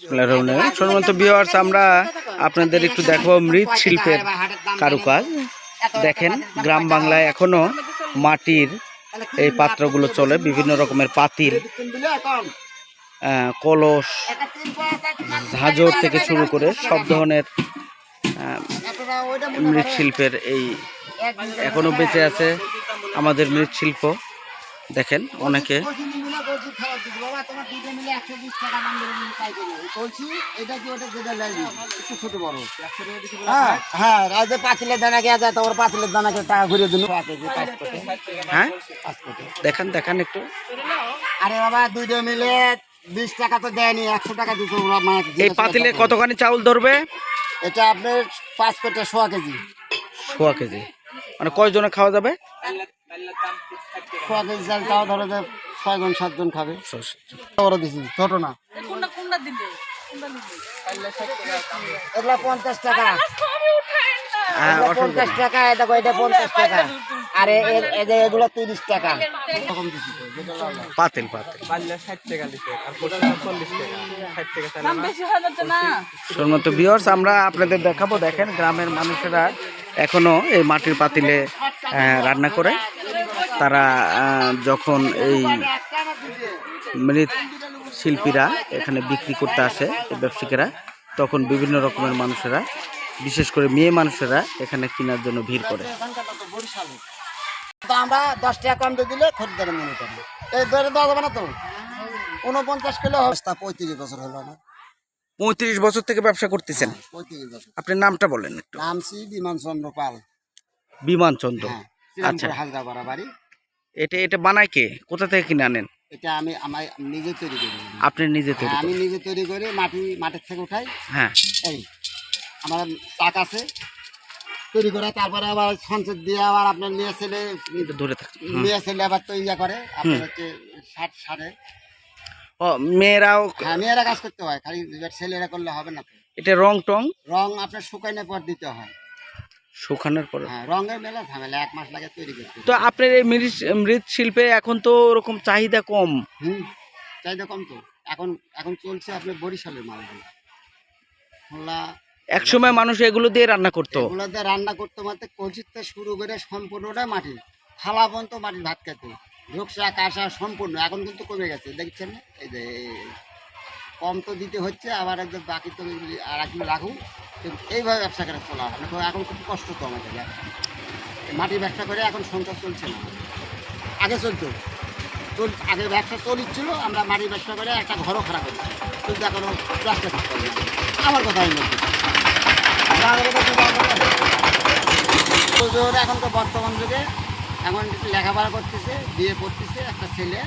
সম্মানিত ভিউয়ার্স আমরা আপনাদের একটু দেখাবো মৃৎশিল্পের কারুকাজ। দেখেন, গ্রাম বাংলায় এখনও মাটির এই পাত্রগুলো চলে, বিভিন্ন রকমের পাতিল কলস, ঝাঁঝর থেকে শুরু করে সব ধরনের মৃৎশিল্পের এই এখনও বেঁচে আছে আমাদের মৃৎশিল্প দেখেন, অনেকে হ্যাঁ হ্যাঁ আর যে পাতিলের দানা কে যায় তোমার পাতিলের দানাকে টাকা দিন হ্যাঁ? দেখান দেখান একটু। আরে বাবা দুইটা মিলে বিশ টাকা তো দেয়নি একশো টাকা দিতে ওরা মানে এই পাতিলে। কতখানি চাউল ধরবে? এটা আপনার পাঁচ কোটি সোয়া কেজি। সোয়া কেজি। মানে কয়জনে খাওয়া যাবে? সোয়া কেজি চাল তাও ধরো ছয়জন সাতজন খাবে। বড় দিছি ছোট না এগুলা পঞ্চাশ টাকা। হ্যাঁ, পঞ্চাশ টাকা এটা এটা পঞ্চাশ টাকা। আর এগুলো তিরিশ টাকা। পাতিল পাতিল। সম্মত ভিউয়ার্স আমরা আপনাদের দেখাবো দেখেন গ্রামের মানুষেরা এখনও এই মাটির পাতিলে আহ, রান্না করে। তারা যখন এই মৃৎ শিল্পীরা এখানে বিক্রি করতে আসে এই ব্যবসায়ীরা তখন বিভিন্ন রকমের মানুষেরা বিশেষ করে মেয়ে মানুষেরা এখানে কেনার জন্য ভিড় করে। তো আমরা দশ টাকা কম দিলে খরিদ্দার মনে করি এই ধরে দেওয়া যাবে না তো? উনপঞ্চাশ কিলো অবস্থা পঁয়ত্রিশ বছর হলো আমার। পঁয়ত্রিশ বছর থেকে ব্যবসা করতেছেন? পঁয়ত্রিশ বছর। আপনার নামটা বলেন একটু। নামছি বিমান চন্দ্র পাল। বিমান চন্দ্র হ্যাঁ আচ্ছা। শ্রীরামপুর হাজরা বাড়ি। এটা এটা বানায় কে? কোথা থেকে কিনে আনেন? এটা আমি আমার নিজে তৈরি করি। আপনি নিজে তৈরি হ্যাঁ, আমি নিজে তৈরি করি মাটি মাটির থেকে উঠাই। হ্যাঁ। এই আমার চাক আছে। তৈরি করে তারপরে আবার সঞ্চয় দিয়ে আবার আপনার মেয়ে ছেলে ধরে থাকে। মেয়ে ছেলে আবার তৈরি করে আপনার হচ্ছে ষাট সাড়ে ও মেয়েরাও হ্যাঁ মেয়েরা কাজ করতে হয় খালি ছেলেরা করলে হবে না এটা রং টং? রং আপনার শুকানোর পর দিতে হয়। শুকানোর পরে। হ্যাঁ রঙের মেলা ঝামেলা এক মাস লাগে তৈরি করতে। তো আপনার এই মৃৎ মৃৎশিল্পে এখন তো ওরকম চাহিদা কম। হুম চাহিদা কম তো। এখন এখন চলছে আপনার বরিশালের মালগুলো। খোলা। এক সময় মানুষ এগুলো দিয়ে রান্না করতো। এগুলোতে রান্না করতে মাত্র কচিতে শুরু করে সম্পূর্ণটা মাটি। থালা পর্যন্ত মাটির ভাত খেতে। রোকসা কাঁসা সম্পূর্ণ। এখন কিন্তু কমে গেছে দেখছেন? এই যে কম তো দিতে হচ্ছে আবার বাকি তো আর রাখুন এইভাবে ব্যবসা করে চলা না। এখন খুব কষ্ট তো আমাদের মাটির ব্যবসা করে এখন সংসার চলছে না। আগে চলতো। চল, আগে ব্যবসা চলিচ্ছিল, আমরা মাটির ব্যবসা করে একটা ঘরও খারাপ হচ্ছে কিন্তু এখনও প্লাস্টার থাকতে হবে। আমার কথা তোর এখন তো বর্তমান যুগে, এখন লেখাপড়া করতেছে, বিয়ে করতেছে একটা ছেলে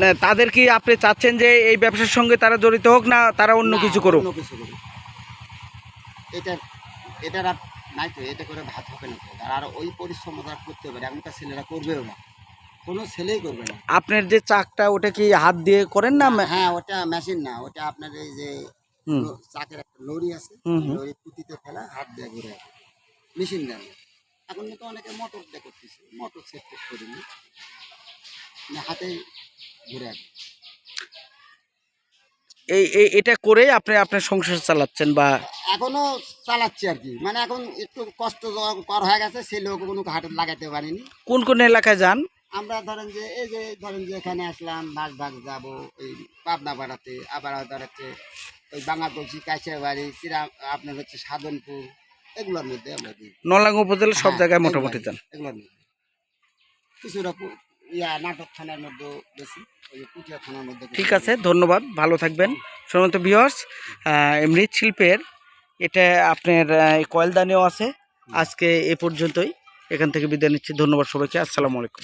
না, তাদের কি আপনি চাচ্ছেন যে এই ব্যবসার সঙ্গে তারা জড়িত হোক না তারা অন্য কিছু করুক? এটা নাই তো এটা করে ভাত হবে না তো। আর ওই পরিশ্রম তারা করতে পারে এখনকার ছেলেরা করবেও না। কোনো ছেলেই করবে না। আপনার যে চাকটা ওটা কি হাত দিয়ে করেন না? হ্যাঁ ওটা মেশিন না ওটা আপনার এই যে চাকের একটা লরি আছে। লরি পুঁতিতে ফেলা হাত দিয়ে ঘুরে মেশিন দেন এখন কিন্তু অনেকে মোটর দিয়ে করতেছে মোটর সেট করিনি। হাতেই ঘুরে এই এই- এটা করে আপনি আপনার সংসার চালাচ্ছেন বা এখনও চালাচ্ছি আর কি। মানে এখন একটু কষ্ট কর হয়ে গেছে সেই লোক কোনো হাটে লাগাতে পারিনি। কোন কোন এলাকায় যান? আমরা ধরেন যে এই যে ধরেন যে এখানে আসলাম ভাগ ভাগ যাব ওই পাবনা পাড়াতে আবার ধর হচ্ছে ওই বাঙাতলসি কাছের বাড়ি চিরা আপনার হচ্ছে সাধনপুর এগুলোর মধ্যে আমরা দিই। নলাঙ্গ উপজেলা সব হ্যাঁ, জায়গায় মোটামুটি যান। এগুলোর মধ্যে কিছুটা ইয়া নাটক থানার মধ্যে বেশি পুটিয়া থানার মধ্যে ঠিক আছে ধন্যবাদ ভালো থাকবেন। সমন্ত বিহর্স মৃৎশিল্পের এটা আপনার কয়েলদানিও আছে। আজকে এ পর্যন্তই এখান থেকে বিদায় নিচ্ছি ধন্যবাদ সবাইকে আসসালামু আলাইকুম।